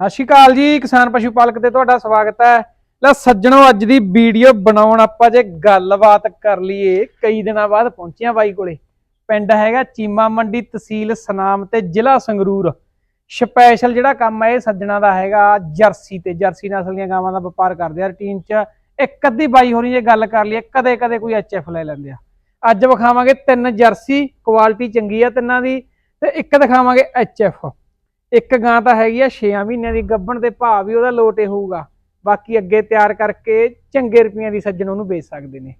ਸਤਿ ਸ਼੍ਰੀ ਅਕਾਲ ਜੀ, ਕਿਸਾਨ ਪਸ਼ੂ ਪਾਲਕ ਤੇ ਤੁਹਾਡਾ ਸਵਾਗਤ ਹੈ। ਲੈ ਸੱਜਣੋ, ਅੱਜ ਦੀ ਵੀਡੀਓ ਬਣਾਉਣ ਆਪਾਂ ਜੇ ਗੱਲਬਾਤ ਕਰ ਲਈਏ, ਕਈ ਦਿਨਾਂ ਬਾਅਦ ਪਹੁੰਚਿਆ ਬਾਈ ਕੋਲੇ। ਪਿੰਡ ਹੈਗਾ ਚੀਮਾ ਮੰਡੀ ਤਹਿਸੀਲ ਸਨਾਮ ਤੇ ਜ਼ਿਲ੍ਹਾ ਸੰਗਰੂਰ। ਸਪੈਸ਼ਲ ਜਿਹੜਾ ਕੰਮ ਹੈ, ਇਹ ਸੱਜਣਾ ਦਾ ਹੈਗਾ ਜਰਸੀ ਤੇ। ਜਰਸੀ ਨਸਲ ਦੀਆਂ ਗਾਵਾਂ ਦਾ ਵਪਾਰ ਕਰਦੇ ਆ ਰੂਟੀਨ 'ਚ। ਇੱਕ ਅੱਧੀ ਬਾਈ ਹੋਣੀ ਜੇ ਗੱਲ ਕਰ ਲਈਏ ਕਦੇ ਕਦੇ ਕੋਈ ਐਚਐਫ ਲੈ ਲੈਂਦੇ ਆ। ਅੱਜ ਵਿਖਾਵਾਂਗੇ ਤਿੰਨ ਜਰਸੀ ਕੁਆਲਿਟੀ ਚੰਗੀ ਆ ਤਿੰਨਾਂ ਦੀ ਤੇ ਇੱਕ ਦਿਖਾਵਾਂਗੇ ਐਚਐਫ ਇੱਕ ਗਾਂ ਤਾਂ ਹੈਗੀ ਆ 6 ਮਹੀਨਿਆਂ ਦੀ ਗੱਭਣ ਤੇ ਭਾਅ ਵੀ ਉਹਦਾ ਲੋਟੇ ਹੋਊਗਾ। ਬਾਕੀ ਅੱਗੇ ਤਿਆਰ ਕਰਕੇ ਚੰਗੇ ਰੁਪਈਆਂ ਦੀ ਸੱਜਣ ਉਹਨੂੰ ਵੇਚ ਸਕਦੇ ਨੇ।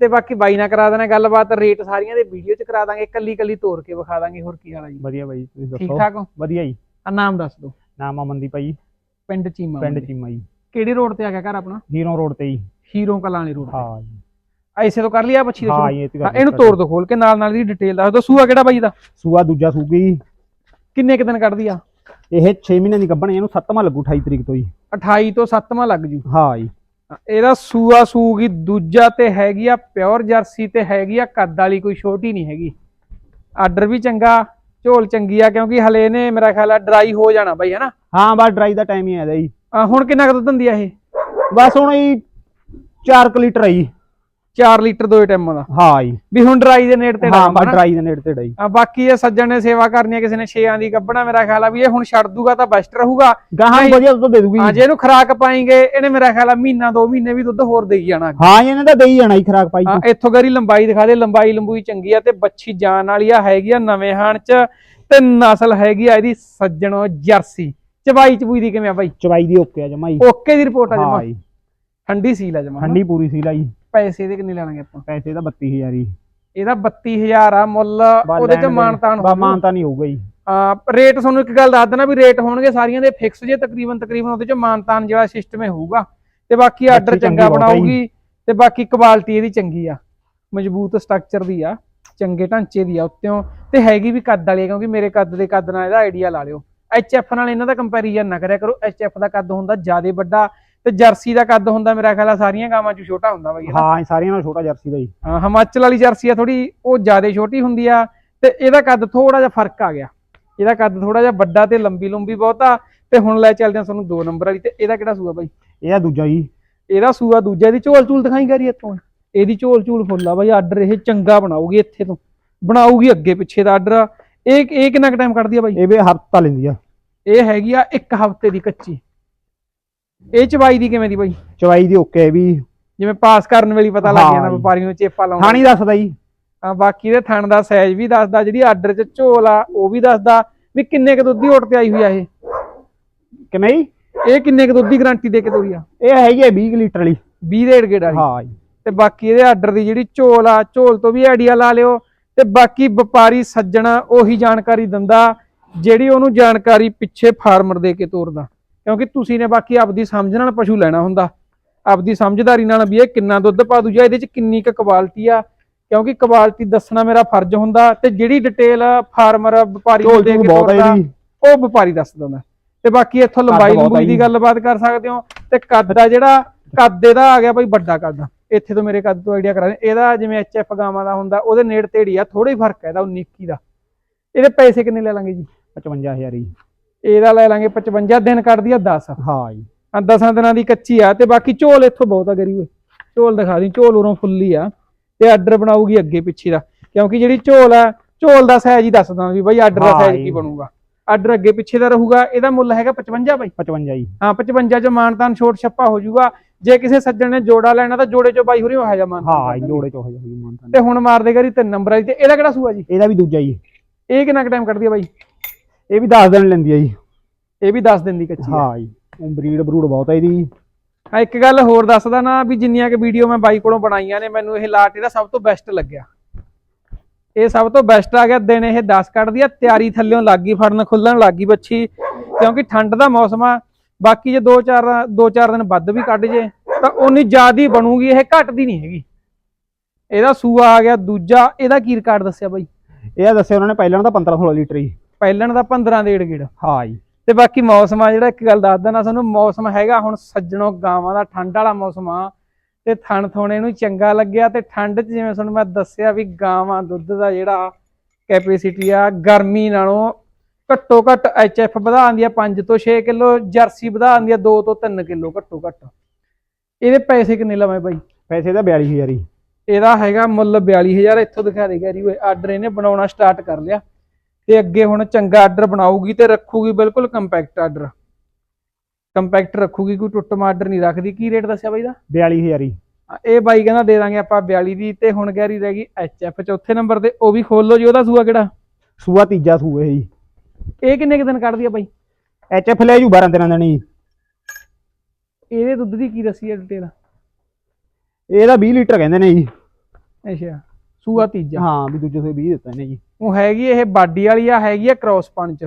ਤੇ ਬਾਕੀ ਬਾਈ ਨਾਲ ਕਰਾ ਦੇਣਾ ਗੱਲਬਾਤ ਰੇਟ ਸਾਰੀਆਂ ਦੇ ਵੀਡੀਓ 'ਚ ਕਰਾ ਦਾਂਗੇ ਕੱਲੀ ਕੱਲੀ ਤੋੜ ਕੇ ਵਿਖਾ ਦਾਂਗੇ ਹੋਰ ਕੀ ਹਾਲ ਹੈ ਜੀ। ਵਧੀਆ ਬਾਈ ਤੁਸੀਂ ਠੀਕ ਦੱਸੋ? ਠਾਕ ਹੋ? ਵਧੀਆ ਜੀ। ਆ ਨਾਮ ਦੱਸ ਦਿਓ। ਨਾਮ ਅਮਨਦੀਪ ਆ ਜੀ। ਪਿੰਡ ਚੀਮਾ ਪਿੰਡ। ਚੀਮਾ ਜੀ। ਕਿਹੜੀ ਰੋਡ ਤੇ ਆ ਗਿਆ ਘਰ ਆਪਣਾ? ਹੀਰੋ ਰੋਡ ਤੇ ਜੀ। ਹੀਰੋ ਕਲਾਂ ਵਾਲੀ ਰੋਡ ਤੇ। ਹਾਂ ਜੀ। ਐਸੇ ਤੋਂ ਕਰ ਲਿਆ ਬੱਚੀ ਦਾ ਹਾਂ ਇਹਨੂੰ ਤੋੜ ਦੋ ਖੋਲ ਕੇ ਨਾਲ ਨਾਲ ਦੀ ਡਿਟੇਲ ਦੱਸ ਦੋ ਸੂਆ ਕਿਹੜਾ ਬਾਈ ਦਾ? ਸੂਆ ਦੂਜਾ ਸੂਗੀ ਕਿੰਨੇ ਕੁ ਦਿਨ ਕੱਢਦੀ ਆ? ਇਹ 6 ਮਹੀਨਿਆਂ ਦੀ ਗੱਭਣ ਇਹਨੂੰ 7ਵਾਂ ਲੱਗੂ 28 ਤਰੀਕ ਤੋਂ ਜੀ। 28 ਤੋਂ 7ਵਾਂ ਲੱਗ ਜੂ। ਹਾਂ ਜੀ। ਇਹਦਾ ਸੂਆ ਸੂਗੀ ਦੂਜਾ ਤੇ ਹੈਗੀ ਆ ਪਿਓਰ ਜਰਸੀ ਤੇ ਹੈਗੀ ਆ ਕੱਦ ਵਾਲੀ ਕੋਈ ਛੋਟੀ ਨਹੀਂ ਹੈਗੀ। ਆਰਡਰ ਵੀ ਚੰਗਾ ਝੋਲ ਚੰਗੀ ਆ ਕਿਉਂਕਿ ਹਲੇ ਇਹਨੇ ਮੇਰਾ ਖਿਆਲ ਆ ਡਰਾਈ ਹੋ ਜਾਣਾ ਬਾਈ ਹਨਾ? ਹਾਂ ਬਸ ਡਰਾਈ ਦਾ ਟਾਈਮ ਹੀ ਆਦਾ ਜੀ। ਹੁਣ ਕਿੰਨਾ ਕੁ ਦੁੱਧ ਦਿੰਦੀ ਆ ਇਹ? ਬਸ ਹੁਣ ਜੀ 4 ਲੀਟਰ ਆ ਜੀ। 4 ਲੀਟਰ ਦੋ ਟਾਈਮ ਦਾ। ਹਾਂ ਜੀ। ਵੀ ਹੁਣ ਡਰਾਈ ਦੇ ਨੇੜੇ ਤੇ ਹਾਂ। ਡਰਾਈ ਦੇ ਨੇੜੇ ਤੇ ਡਾਈ। ਆ ਬਾਕੀ ਇਹ ਸੱਜਣ ਨੇ ਸੇਵਾ ਕਰਨੀ ਆ ਕਿਸੇ ਨੇ ਛੇਆਂ ਦੀ ਗੱਬਣਾ ਮੇਰਾ ਖਿਆਲ ਆ ਵੀ ਇਹ ਹੁਣ ਛੱਡ ਦੂਗਾ ਤਾਂ ਬੈਸਟ ਰਹੂਗਾ। ਗਾਹਾਂ। ਵਧੀਆ ਦੁੱਧ ਦੇ ਦੂਗੀ। ਹਾਂ ਜੇ ਇਹਨੂੰ ਖਰਾਕ ਪਾਏਗੇ ਇਹਨੇ ਮੇਰਾ ਖਿਆਲ ਆ ਮਹੀਨਾ ਦੋ ਮਹੀਨੇ ਵੀ ਦੁੱਧ ਹੋਰ ਦੇਈ ਜਾਣਾ ਹਾਂ ਜੀ, ਇਹਨੇ ਤਾਂ ਦੇਈ ਜਾਣਾ ਜੀ ਖਰਾਕ ਪਾਈ ਹਾਂ ਇੱਥੋਂ ਗਰੀ ਲੰਬਾਈ ਦਿਖਾ ਦੇ ਲੰਬਾਈ ਲੰਬੂਈ ਚੰਗੀ ਆ ਤੇ ਬੱਚੀ ਜਾਨ ਵਾਲੀ ਆ ਹੈਗੀ ਆ ਨਵੇਂ ਹਾਣ ਚ। ਤੇ ਨਸਲ ਹੈਗੀ ਆ ਇਹਦੀ ਸੱਜਣੋ ਜਰਸੀ। ਚਬਾਈ ਚਬੂਈ ਦੀ ਕਿਵੇਂ ਆ ਬਾਈ? ਚਵਾਈ ਦੀ ਓਕੇ ਆ ਜਮਾ ਜੀ। ਓਕੇ ਦੀ ਰਿਪੋਰਟ ਆ ਜਮਾ। ਹਾਂ ਜੀ। ਠੰਡੀ ਸੀਲ ਆ ਜਮਾ ਠੰਡੀ ਪੂਰੀ ਸੀ ਲਾਈ ਪੈਸੇ ਦੇ ਕਿੰਨੇ ਲੈਣਗੇ ਆਪਾਂ? ਪੈਸੇ ਤਾਂ 32000 ਜੀ ਇਹਦਾ 32000 ਆ ਮੁੱਲ ਉਹਦੇ ਚ ਦੇ। ਮਾਨਤਾਨ ਬਸ ਮਾਨਤਾ ਨਹੀਂ ਹੋਊਗਾ ਜੀ। ਆ ਰੇਟ ਤੁਹਾਨੂੰ ਇੱਕ ਗੱਲ ਦੱਸ ਦੇਣਾ ਵੀ ਰੇਟ ਹੋਣਗੇ ਸਾਰੀਆਂ ਦੇ ਫਿਕਸ ਜੇ ਤਕਰੀਬਨ ਤਕਰੀਬਨ ਉਹਦੇ ਚ ਮਾਨਤਾਨ ਜਿਹੜਾ ਸਿਸਟਮ ਹੈ ਹੋਊਗਾ। ਤੇ ਬਾਕੀ ਆਰਡਰ ਚੰਗਾ। ਬਣਾਊਗੀ ਤੇ ਬਾਕੀ ਕੁਆਲਿਟੀ ਇਹਦੀ ਚੰਗੀ ਆ। ਮਜ਼ਬੂਤ ਸਟਰਕਚਰ ਦੀ ਆ ਚੰਗੇ ਢਾਂਚੇ ਦੀ ਆ ਉੱਤੋਂ ਤੇ ਹੈਗੀ ਵੀ ਕੱਦ ਵਾਲੀ ਕਿਉਂਕਿ ਮੇਰੇ ਕੱਦ ਦੇ ਕੱਦ ਨਾਲ ਇਹਦਾ ਆਈਡੀਆ ਲਾ ਲਿਓ। ਐਚਐਫ ਨਾਲ ਇਹਨਾਂ ਦਾ ਕੰਪੈਰੀਜ਼ਨ ਨਾ ਕਰਿਆ ਕਰੋ। ਐਚਐਫ ਦਾ ਕੱਦ ਹੁੰਦਾ ਜ਼ਿਆਦਾ ਵੱਡਾ ਤੇ ਜਰਸੀ ਦਾ ਕੱਦ ਹੁੰਦਾ ਮੇਰਾ ਖਿਆਲ ਆ ਸਾਰੀਆਂ ਗਾਵਾਂ ਚ ਛੋਟਾ ਹੁੰਦਾ ਬਾਈ? ਹਾਂ ਸਾਰੀਆਂ ਨਾਲੋਂ ਛੋਟਾ ਜਰਸੀ ਦਾ ਜੀ ਹਾਂ, ਹਿਮਾਚਲ ਵਾਲੀ ਜਰਸੀ ਆ ਥੋੜੀ ਉਹ ਜ਼ਿਆਦਾ ਛੋਟੀ ਹੁੰਦੀ ਆ ਤੇ ਇਹਦਾ ਕੱਦ ਥੋੜਾ ਜਿਹਾ ਫ਼ਰਕ ਆ ਗਿਆ। ਇਹਦਾ ਕੱਦ ਥੋੜਾ ਜਿਹਾ ਵੱਡਾ ਤੇ ਲੰਬੀ ਲੰਬੀ ਬਹੁਤ ਆ ਤੇ ਹੁਣ ਲੈ ਚੱਲਦੇ ਆ ਤੁਹਾਨੂੰ ਦੋ ਨੰਬਰ ਵਾਲੀ ਤੇ ਇਹਦਾ ਕਿਹੜਾ ਸੂਆ ਬਾਈ? ਇਹਦਾ ਦੂਜਾ ਜੀ। ਇਹਦਾ ਸੂਆ ਦੂਜਾ ਇਹਦੀ ਝੋਲ ਝੂਲ ਦਿਖਾਈ ਕਰੀ ਇੱਥੋਂ। ਇਹਦੀ ਝੋਲ ਝੂਲ ਫੁੱਲ ਆ ਬਾਈ ਆਰਡਰ ਇਹ ਚੰਗਾ ਬਣਾਊਗੀ ਇੱਥੇ ਤੋਂ। ਬਣਾਊਗੀ ਅੱਗੇ ਪਿੱਛੇ ਦਾ ਆਰਡਰ। ਇਹ ਇਹ ਕਿੰਨਾ ਕੁ ਟਾਈਮ ਕੱਢਦੀ ਆ ਬਾਈ? ਇਹ ਵੀ ਹਫਤਾ ਲੈਂਦੀ ਆ। ਇਹ ਹੈਗੀ ਆ ਇੱਕ ਹਫ਼ਤੇ ਦੀ ਕੱਚੀ। ਇਹ ਚਵਾਈ ਦੀ ਕਿਵੇਂ ਦੀ ਬਾਈ? ਚਵਾਈ ਦੀ ਓਕੇ ਵੀ। ਜਿਵੇਂ ਪਾਸ ਕਰਨ ਵੇਲੇ ਪਤਾ ਲੱਗ ਹਾਂ ਜਾਂਦਾ। ਵਪਾਰੀ ਨੂੰ ਚੇਪਾ ਲਾਉਣਾ ਥਾਣੀ ਦੱਸਦਾ ਜੀ। ਆ ਬਾਕੀ ਦੇ ਥਣ ਦਾ ਸਾਈਜ਼ ਵੀ ਦੱਸਦਾ ਜਿਹੜੀ ਆਰਡਰ 'ਚ ਝੋਲ ਆ ਉਹ ਵੀ ਦੱਸਦਾ। ਵੀ ਕਿੰਨੇ ਕ ਦੁੱਧ ਦੀ ਓਟ ਤੇ ਆਈ ਹੋਈ ਆ ਇਹ? ਕਿਵੇਂ ਜੀ? ਇਹ ਕਿੰਨੇ ਕ ਦੁੱਧ ਦੀ ਗਾਰੰਟੀ ਦੇ ਕੇ ਤੋਰੀ ਆ? ਇਹ ਹੈਗੀ ਆ 20 ਕੁ ਲੀਟਰ ਵਾਲੀ। 20 ਰੇਡ ਗੇੜ ਵਾਲੀ ਹਾਂ ਜੀ। ਤੇ ਬਾਕੀ ਇਹਦੇ ਆਰਡਰ ਦੀ ਜਿਹੜੀ ਝੋਲ ਆ ਝੋਲ ਤੋਂ ਵੀ ਆਈਡੀਆ ਲਾ ਲਿਓ। ਤੇ ਬਾਕੀ ਵਪਾਰੀ ਸੱਜਣਾ ਉਹੀ ਜਾਣਕਾਰੀ ਦਿੰਦਾ ਜਿਹੜੀ ਉਹਨੂੰ ਜਾਣਕਾਰੀ ਪਿੱਛੇ ਫਾਰਮਰ ਦੇ ਕੇ ਤੋਰਦਾ। ਕਿਉਂਕਿ ਤੁਸੀਂ ਨੇ ਬਾਕੀ ਆਪਦੀ ਸਮਝ ਨਾਲ ਪਸ਼ੂ ਲੈਣਾ ਹੁੰਦਾ। ਆਪਦੀ ਸਮਝਦਾਰੀ ਨਾਲ ਵੀ ਇਹ ਕਿੰਨਾ ਦੁੱਧ ਪਾ ਦੂ ਜਾਂ ਇਹਦੇ ਚ ਕਿੰਨੀ ਕੁ ਕੁਆਲਿਟੀ ਆ। ਕਿਉਂਕਿ ਕੁਆਲਿਟੀ ਦੱਸਣਾ ਮੇਰਾ ਫਰਜ਼ ਹੁੰਦਾ ਤੇ ਜਿਹੜੀ ਡਿਟੇਲ ਫਾਰਮਰ ਵਪਾਰੀ ਨੂੰ ਦੇ ਕੇ ਹੈ ਤੋਰਦਾ ਉਹ ਵਪਾਰੀ ਦੱਸ ਦਿੰਦਾ। ਤੇ ਬਾਕੀ ਇੱਥੋਂ ਲੰਬਾਈ ਲੰਬੂਈ ਦੀ। ਗੱਲਬਾਤ ਕਰ ਸਕਦੇ ਹੋ। ਤੇ ਕੱਦ ਆ ਜਿਹੜਾ ਕੱਦ ਇਹਦਾ ਆ ਗਿਆ ਬਈ ਵੱਡਾ ਕੱਦ। ਇੱਥੇ ਤੋਂ ਮੇਰੇ ਕੱਦ ਤੋਂ ਆਈਡੀਆ ਕਰਾ ਦੇ ਇਹਦਾ ਜਿਵੇਂ ਐਚਐਫ ਗਾਵਾਂ ਦਾ ਹੁੰਦਾ ਉਹਦੇ ਨੇੜ ਤੇੜੀ ਆ ਥੋੜਾ ਹੀ ਫ਼ਰਕ ਹੈ ਇਹਦਾ 19 21 ਦਾ। ਇਹਦੇ ਪੈਸੇ ਕਿੰਨੇ ਲੈ ਲਾਂਗੇ ਜੀ? 55000 ਜੀ ਇਹਦਾ ਲੈ ਲਾਂਗੇ 55 ਦਿਨ ਕੱਢਦੀ ਆ 10 ਹਾਂ ਜੀ। ਆ 10 ਦਿਨਾਂ ਦੀ ਕੱਚੀ ਆ ਤੇ ਬਾਕੀ ਝੋਲ ਇੱਥੋਂ ਬਹੁਤ ਆ ਗਰੀ ਓਏ ਝੋਲ ਦਿਖਾ ਦੀ ਝੋਲ ਉਰੋਂ ਫੁੱਲੀ ਆ ਤੇ ਆਰਡਰ ਬਣਾਊਗੀ ਅੱਗੇ ਪਿੱਛੇ ਦਾ। ਕਿਉਂਕਿ ਜਿਹੜੀ ਝੋਲ ਆ ਝੋਲ ਦਾ ਸਾਈਜ਼ ਹੀ ਦੱਸਦਾ ਵੀ ਬਈ ਆਰਡਰ ਦਾ ਸਾਈਜ਼ ਜੀ। ਕੀ ਬਣੂਗਾ। ਆਰਡਰ ਅੱਗੇ ਪਿੱਛੇ ਦਾ ਰਹੂਗਾ ਇਹਦਾ ਮੁੱਲ ਹੈਗਾ 55 ਬਾਈ। 55 ਜੀ। ਹਾਂ 55 ਚ ਮਾਨਤਾਨ ਛੋਟ ਛੱਪਾ ਹੋ ਜਾਊਗਾ ਜੇ ਕਿਸੇ ਸੱਜਣ ਨੇ ਜੋੜਾ ਲੈਣਾ ਤਾਂ ਜੋੜੇ ਚੋਂ ਬਾਈ ਹੋਰੀ ਉਹ ਜਾ ਮਾਨਤਾਨ ਹਾਂ ਜੀ। ਜੋੜੇ ਚ ਹੋ ਜਾਊਗੀ ਮਾਨਤਾ ਤੇ ਹੁਣ ਮਾਰ ਦੇ ਗਰੀ ਤਿੰਨ ਨੰਬਰ ਵਾਲੀ ਤੇ ਇਹਦਾ ਕਿਹੜਾ ਸੂਆ ਜੀ? ਇਹਦਾ ਵੀ ਦੂਜਾ ਜੀ ਇਹ ਕਿੰਨਾ ਕੁ ਟਾਈਮ ਕੱਢਦੀ ਆ ਬਾਈ? ਇਹ ਵੀ 10 ਦਿਨ ਲੈਂਦੀ ਆ ਜੀ। ਇਹ ਵੀ 10 ਦਿਨ ਦੀ ਕੱਚੀ ਆ। ਹਾਂ ਜੀ ਬਰੀਡ ਬਰੂਡ ਬਹੁਤ ਆ ਇਹਦੀ। ਹਾਂ ਇੱਕ ਗੱਲ ਹੋਰ ਦੱਸਦਾ ਨਾ ਵੀ ਜਿੰਨੀਆਂ ਕਿ ਵੀਡੀਓ ਮੈਂ ਬਾਈ ਕੋਲੋਂ ਬਣਾਈਆਂ ਨੇ ਮੈਨੂੰ ਇਹ ਲਾਟ ਇਹਦਾ ਸਭ ਤੋਂ ਬੈਸਟ ਲੱਗਿਆ। ਇਹ ਸਭ ਤੋਂ ਬੈਸਟ ਆ ਗਿਆ ਦਿਨ ਇਹ 10 ਕੱਢਦੀ ਆ ਤਿਆਰੀ ਥੱਲਿਓਂ ਲੱਗੀ ਫੜਨ ਖੁੱਲਣ ਲੱਗੀ ਬੱਚੀ ਕਿਉਂਕਿ ਠੰਡ ਦਾ ਮੌਸਮ ਆ। ਬਾਕੀ ਜੇ 2-4 2-4 ਦਿਨ ਵੱਧ ਵੀ ਕੱਢ ਜੇ ਤਾਂ ਉਨੀ ਜ਼ਿਆਦੀ ਬਣੂਗੀ ਇਹ ਘਟਦੀ ਨਹੀਂ ਹੈਗੀ। ਇਹਦਾ ਸੂਆ ਆ ਗਿਆ ਦੂਜਾ ਇਹਦਾ ਕੀ ਰਿਕਾਰਡ ਦੱਸਿਆ ਬਾਈ? ਇਹ ਦੱਸਿਆ ਉਹਨਾਂ ਨੇ ਪਹਿਲਾਂ ਦਾ 15 16 ਲੀਟਰ ਜੀ ਪਹਿਲਣ ਦਾ 15 ਡੇਢ ਗੇੜ। ਹਾਂ ਜੀ। ਤੇ ਬਾਕੀ ਮੌਸਮ ਆ ਜਿਹੜਾ ਇੱਕ ਗੱਲ ਦੱਸ ਦੇਣਾ ਸਾਨੂੰ ਮੌਸਮ ਹੈਗਾ ਹੁਣ ਸੱਜਣੋ ਗਾਵਾਂ ਦਾ ਠੰਡ ਵਾਲਾ ਮੌਸਮ ਆ ਤੇ ਥਣ ਥੋਣੇ ਨੂੰ ਚੰਗਾ ਲੱਗਿਆ ਤੇ ਠੰਡ 'ਚ ਜਿਵੇਂ ਤੁਹਾਨੂੰ ਮੈਂ ਦੱਸਿਆ ਵੀ ਗਾਵਾਂ ਦੁੱਧ ਦਾ ਜਿਹੜਾ ਕੈਪੈਸਿਟੀ ਆ ਗਰਮੀ ਨਾਲੋਂ ਘੱਟੋ ਘੱਟ ਐਚਐਫ ਵਧਾ ਆਂਦੀ ਆ 5 ਤੋਂ 6 ਕਿਲੋ ਜਰਸੀ ਵਧਾ ਆਂਦੀ ਆ 2 ਤੋਂ 3 ਕਿਲੋ ਘੱਟੋ ਘੱਟ। ਇਹਦੇ ਪੈਸੇ ਕਿੰਨੇ ਲਵਾਂ ਬਾਈ? ਪੈਸੇ ਦਾ 42000 ਹੀ। ਇਹਦਾ ਹੈਗਾ ਮੁੱਲ 42000 ਇੱਥੋਂ ਦਿਖਾ ਦੇ ਗੈਰੀ ਓਏ। ਆਰਡਰ ਇਹਨੇ ਬਣਾਉਣਾ ਸਟਾਰਟ ਕਰ ਲਿਆ। ਤੇ ਅੱਗੇ ਹੁਣ ਚੰਗਾ ਆਰਡਰ ਬਣਾਊਗੀ ਤੇ ਰੱਖੂਗੀ ਬਿਲਕੁਲ ਕੰਪੈਕਟ ਆਰਡਰ। ਕੰਪੈਕਟ ਰੱਖੂਗੀ ਕੋਈ ਟੁੱਟ ਆਰਡਰ ਨਹੀਂ ਰੱਖਦੀ। ਕੀ ਰੇਟ ਦੱਸਿਆ ਬਾਈ ਦਾ? 42000 ਹੀ। ਇਹ ਬਾਈ ਕਹਿੰਦਾ ਦੇ ਦਾਂਗੇ ਆਪਾਂ 42 ਦੀ ਤੇ ਹੁਣ ਗੈਰੀ ਰਹਿ ਗਈ ਐਚਐਫ ਚੌਥੇ ਨੰਬਰ ਤੇ ਉਹ ਵੀ ਖੋਲ ਲਓ ਜੀ ਉਹਦਾ ਸੂਆ ਕਿਹੜਾ? ਸੂਆ ਤੀਜਾ ਸੂਆ ਜੀ ਇਹ ਕਿੰਨੇ ਕੁ ਦਿਨ ਕੱਢਦੀ ਆ ਬਾਈ? ਐਚਐਫ ਲੈ ਜੂ 12 13 ਦਿਨ ਜੀ ਇਹਦੇ ਦੁੱਧ ਦੀ ਕੀ ਦੱਸੀ ਹੈ ਡਿਟੇਲ? ਇਹਦਾ 20 ਲੀਟਰ ਕਹਿੰਦੇ ਨੇ ਜੀ। ਅੱਛਾ ਸੂਆ ਤੀਜਾ। ਹਾਂ ਵੀ ਦੂਜੇ ਸੂਏ 20 ਦਿੱਤਾ ਇਹਨੇ ਜੀ। ਉਹ ਹੈਗੀ ਇਹ ਬਾਡੀ ਵਾਲੀ ਆ, ਹੈਗੀ ਆ ਕ੍ਰੋਸ ਪੰਚ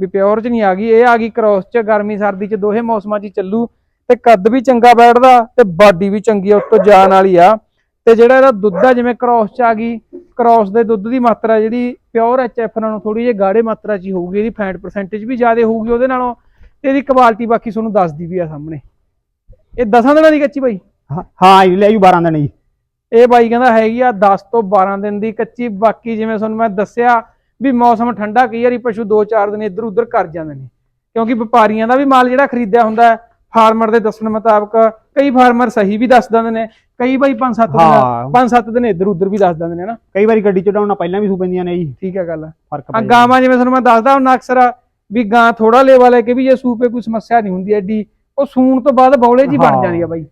ਵੀ ਪਿਓਰ ਚ ਨਹੀਂ ਆ ਗਈ, ਇਹ ਆ ਗਈ ਕ੍ਰੋਸ ਚ, ਗਰਮੀ ਸਰਦੀ ਚ ਦੋਹੇ ਮੌਸਮਾਂ 'ਚ ਚੱਲੂ। ਤੇ ਕੱਦ ਵੀ ਚੰਗਾ ਬੈਠਦਾ ਤੇ ਬਾਡੀ ਵੀ ਚੰਗੀ ਆ, ਉੱਤੋਂ ਜਾਨ ਵਾਲੀ ਆ। ਤੇ ਜਿਹੜਾ ਇਹਦਾ ਦੁੱਧ ਆ, ਜਿਵੇਂ ਕ੍ਰੋਸ ਚ ਆ ਗਈ ਕ੍ਰੋਸ ਦੇ ਦੁੱਧ ਦੀ ਮਾਤਰਾ ਜਿਹੜੀ ਪਿਓਰ ਐਚਐਫ ਨਾਲੋਂ ਥੋੜੀ ਜਿਹੀ ਗਾੜੇ ਮਾਤਰਾ ਚ ਹੀ ਹੋਊਗੀ, ਇਹਦੀ ਫੈਟ ਪਰਸੈਂਟੇਜ ਵੀ ਜ਼ਿਆਦਾ ਹੋਊਗੀ ਉਹਦੇ ਨਾਲੋਂ, ਤੇ ਇਹਦੀ ਕੁਆਲਿਟੀ ਬਾਕੀ ਤੁਹਾਨੂੰ ਦੱਸਦੀ ਵੀ ਆ ਸਾਹਮਣੇ। ਇਹ ਦਸਾਂ ਦਿਨਾਂ ਦੀ ਕੱਚੀ ਬਾਈ? ਹਾਂ- ਹਾਂ ਜੀ ਲੈ ਜੂ 12 ਦਿਨ ਜੀ ਇਹ ਬਾਈ ਕਹਿੰਦਾ ਹੈਗੀ ਆ 10 ਤੋਂ 12 ਦਿਨ ਦੀ ਕੱਚੀ ਬਾਕੀ ਜਿਵੇਂ ਤੁਹਾਨੂੰ ਮੈਂ ਦੱਸਿਆ ਵੀ ਮੌਸਮ ਠੰਡਾ ਕਈ ਵਾਰੀ ਪਸ਼ੂ 2-4 ਦਿਨ ਇੱਧਰ ਉੱਧਰ ਕਰ ਜਾਂਦੇ ਨੇ ਕਿਉਂਕਿ ਵਪਾਰੀਆਂ ਦਾ ਵੀ ਮਾਲ ਜਿਹੜਾ ਖਰੀਦਿਆ ਹੁੰਦਾ ਫਾਰਮਰ ਦੇ ਦੱਸਣ ਮੁਤਾਬਕ ਕਈ ਫਾਰਮਰ ਸਹੀ ਵੀ ਦੱਸ ਦਿੰਦੇ ਨੇ ਕਈ ਬਾਈ 5-7 ਦਿਨ ਹਾਂ। 5-7 ਦਿਨ ਇੱਧਰ ਉੱਧਰ ਵੀ ਦੱਸ ਦਿੰਦੇ ਨੇ ਨਾ ਕਈ ਵਾਰੀ ਗੱਡੀ ਚੜਾਉਣਾ ਪਹਿਲਾਂ ਵੀ ਸੂ ਪੈਂਦੀਆਂ ਨੇ ਜੀ ਠੀਕ ਹੈ ਗੱਲ ਫ਼ਰਕ ਆ। ਗਾਵਾਂ ਜਿਵੇਂ ਤੁਹਾਨੂੰ ਮੈਂ ਦੱਸਦਾ ਹੁਣ ਅਕਸਰ ਵੀ ਗਾਂ ਥੋੜਾ ਲੇਵਾ ਲੈ ਕੇ ਵੀ ਜੇ ਸੂਪੇ ਕੋਈ ਸਮੱਸਿਆ ਨਹੀਂ ਹੁੰਦੀ ਐਡੀ ਉਹ ਸੂਣ ਤੋਂ ਬਾਅਦ ਬੌਲੇ ਜੀ ਬਣ। ਜਾਂਦੀ ਆ ਬਾਈ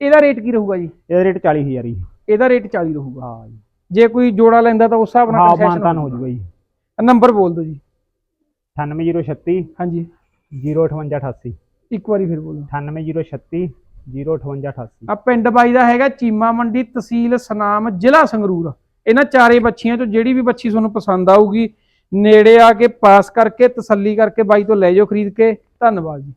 ਇਹਦਾ ਰੇਟ ਕੀ ਰਹੂਗਾ ਜੀ ਇਹਦਾ ਰੇਟ 40000 ਜੀ ਇਹਦਾ ਰੇਟ 40 ਰਹੂਗਾ। ਹਾਂ ਜੀ। ਜੇ ਕੋਈ ਜੋੜਾ ਲੈਂਦਾ ਤਾਂ ਉਸ ਹਿਸਾਬ ਨਾਲ ਹਾਂ ਮਾਨਤਾਨ ਹੋ ਜੂਗਾ ਜੀ। ਨੰਬਰ ਬੋਲ ਦਿਓ ਜੀ। 98036 ਹਾਂਜੀ। 05888 ਇੱਕ ਵਾਰੀ ਫਿਰ ਬੋਲੋ। 98036 05888 ਆ ਪਿੰਡ ਬਾਈ ਦਾ ਹੈਗਾ ਚੀਮਾ ਮੰਡੀ ਤਹਿਸੀਲ ਸਨਾਮ ਜ਼ਿਲ੍ਹਾ ਸੰਗਰੂਰ। ਇਹਨਾਂ ਚਾਰੇ ਬੱਚੀਆਂ ਚੋਂ ਜਿਹੜੀ ਵੀ ਬੱਚੀ ਤੁਹਾਨੂੰ ਪਸੰਦ ਆਊਗੀ ਨੇੜੇ ਆ ਕੇ ਪਾਸ ਕਰਕੇ ਤਸੱਲੀ ਕਰਕੇ ਬਾਈ ਤੋਂ ਲੈ ਜਾਓ ਖਰੀਦ ਕੇ। ਧੰਨਵਾਦ ਜੀ।